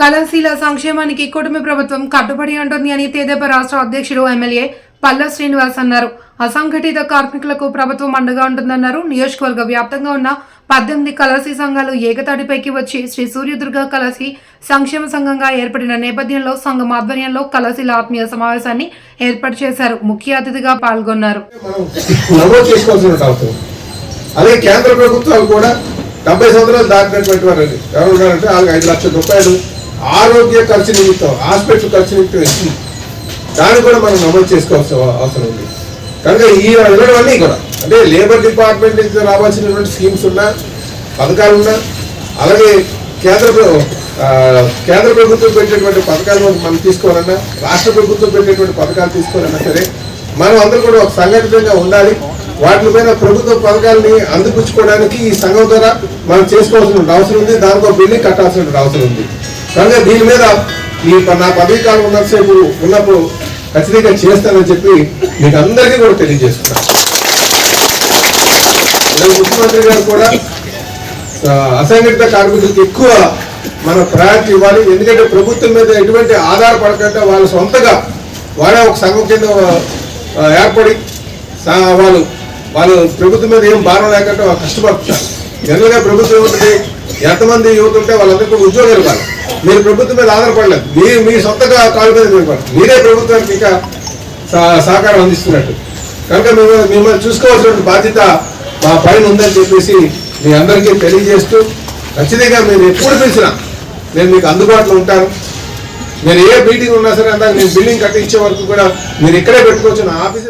కళాశీల సంక్షేమానికి కూటమి ప్రభుత్వం కట్టుబడి ఉంటుంది అని తెదేప రాష్ట్ర అధ్యక్షుడు ఎమ్మెల్యే పల్ల శ్రీనివాస్ అన్నారు. అసంఘటిత కార్మికులకు ప్రభుత్వం అండగా ఉంటుందన్నారు. నియోజకవర్గ వ్యాప్తంగా ఉన్న పద్దెనిమిది కళాశీ సంఘాలు ఏకతాటిపైకి వచ్చి శ్రీ సూర్యదుర్గ కళాశీ సంక్షేమ సంఘంగా ఏర్పడిన నేపథ్యంలో సంఘం ఆధ్వర్యంలో కళాశీల ఆత్మీయ సమావేశాన్ని ఏర్పాటు చేశారు. ముఖ్య అతిథిగా పాల్గొన్నారు. అలాగే కేంద్ర ప్రభుత్వాలు కూడా డెబ్బై సంవత్సరాలు దాటినటువంటి వారు ఎవరు ఉన్నారంటే వాళ్ళకి ఐదు లక్షల రూపాయలు ఆరోగ్య ఖర్చు నిమిత్తం హాస్పిటల్ ఖర్చు నిమిత్తం ఇచ్చింది దాన్ని కూడా మనం నమోదు చేసుకోవాల్సిన అవసరం ఉంది. కనుక ఈ వెళ్ళడం కూడా అంటే లేబర్ డిపార్ట్మెంట్ నుంచి రావాల్సినటువంటి స్కీమ్స్ ఉన్నా పథకాలు ఉన్నా అలాగే కేంద్ర కేంద్ర ప్రభుత్వం పెట్టేటువంటి పథకాలు మనం తీసుకోవాలన్నా రాష్ట్ర ప్రభుత్వం పెట్టేటువంటి పథకాలు తీసుకోవాలన్నా సరే మనం అందరూ కూడా ఒక సంఘటితంగా ఉండాలి. వాటి మీద ప్రభుత్వ పథకాలని అందిపుచ్చుకోవడానికి ఈ సంఘం ద్వారా మనం చేసుకోవాల్సిన అవసరం ఉంది. దాంతో బిల్లు కట్టాల్సిన అవసరం ఉంది. కనుక దీని మీద ఈ ప- నా పదవీ కాలం ఉన్నసేపు ఉన్నప్పుడు ఖచ్చితంగా చేస్తానని చెప్పి మీకు అందరికీ కూడా తెలియజేస్తున్నాను ముఖ్యమంత్రి గారు కూడా అసంఘటిత కార్మికులకు ఎక్కువ మన ప్రయారిటీ ఇవ్వాలి. ఎందుకంటే ప్రభుత్వం మీద ఎటువంటి ఆధారపడకుండా వాళ్ళు సొంతగా వాళ్ళే ఒక సంఘం కింద ఏర్పడి వాళ్ళు వాళ్ళు ప్రభుత్వం మీద ఏం భారం లేకుండా వాళ్ళు కష్టపడుతున్నారు. జనరల్గా ప్రభుత్వం ఉంటుంది ఎంతమంది యువత ఉంటే వాళ్ళందరికీ ఉద్యోగాలు ఇవ్వాలి. మీరు ప్రభుత్వం మీద ఆధారపడలేదు. మీ మీ సొంతగా కాలు మీద నిలబడారు మీరే ప్రభుత్వానికి ఇంకా సహకారం అందిస్తున్నట్టు. కనుక మేము మిమ్మల్ని చూసుకోవాల్సిన బాధ్యత మా పైన ఉందని చెప్పేసి మీ అందరికీ తెలియజేస్తూ ఖచ్చితంగా మీరు ఎప్పుడు పిలిచినా నేను మీకు అందుబాటులో ఉంటాను. మీరు ఏ మీటింగ్ ఉన్నా సరే అందాక నేను బిల్డింగ్ కట్టించే వరకు కూడా మీరు ఇక్కడే పెట్టుకోవచ్చు నా ఆఫీస్.